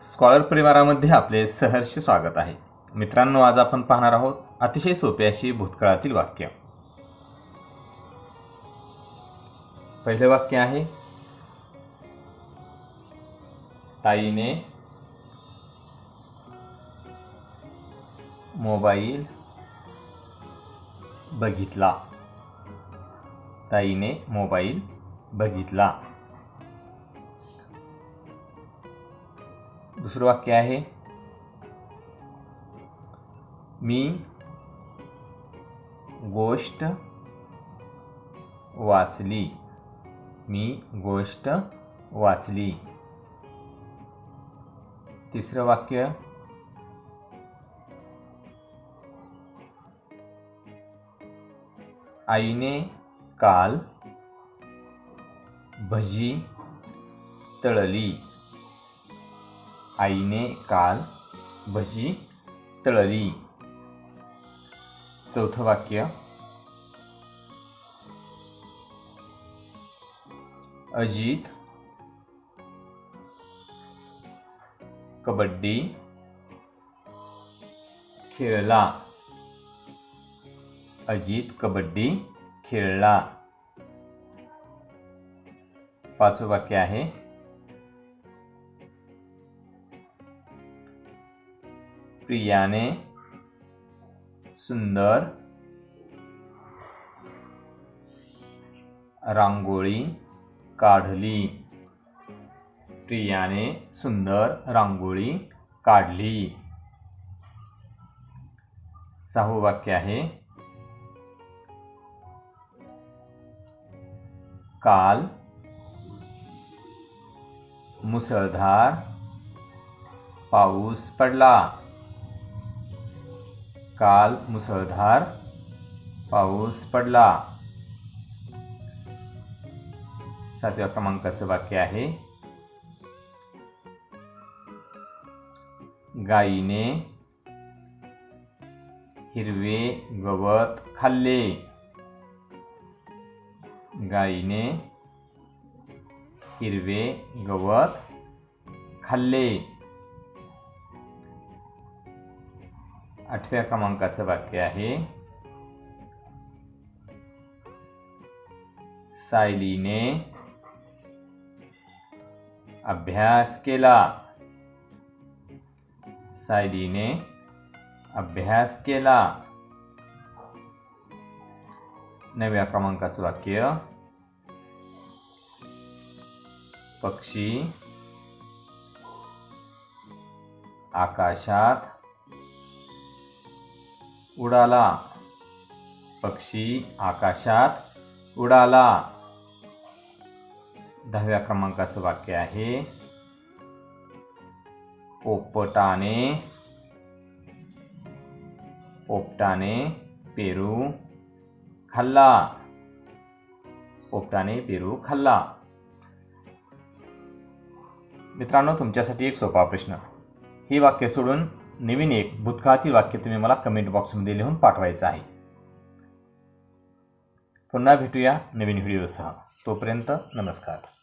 Scholar परिवारामध्ये आपले सहर्ष स्वागत आहे. मित्रांनो आज आपण पाहणार आहोत अतिशय सोपी अशी भूतकाळातील वाक्य. पहिले वाक्य आहे ताईने मोबाईल बघितला. ताईने मोबाईल बघितला. दुसरं वाक्य आहे मी गोष्ट वाचली. मी गोष्ट वाचली. तिसरं वाक्य. आईने काल भजी तळली. आईने काल भजी तळली. चौथं वाक्य. अजित. कबड्डी. खेळला. अजित कबड्डी खेळला. पाचवं वाक्य आहे. प्रियाने सुंदर रांगोळी काढली. प्रियाने सुंदर रांगोळी काढली. सहावं वाक्य आहे. काल मुसळधार पाऊस पडला. काल मुसळधार पाऊस पडला. सातव्या क्रमांकाचं वाक्य आहे गाईने हिरवे गवत खाल्ले. गाईने हिरवे गवत खाल्ले. आठव्या क्रमांकाचं वाक्य आहे. सायलीने अभ्यास केला. सायलीने अभ्यास केला. नवव्या क्रमांकाचं वाक्य, पक्षी आकाशात उडाला. पक्षी आकाशात उडाला. दहाव्या क्रमांकाचं वाक्य आहे. पोपटाने पोपटाने पेरू खाल्ला. पोपटाने पेरू खाल्ला. मित्रांनो तुमच्यासाठी एक सोपा प्रश्न. ही वाक्य सोडून नवीन एक भूतकाळातील वाक्य तुम्ही मला कमेंट बॉक्समध्ये लिहून पाठवायचं आहे. पुन्हा भेटूया नवीन व्हिडिओसह तोपर्यंत नमस्कार.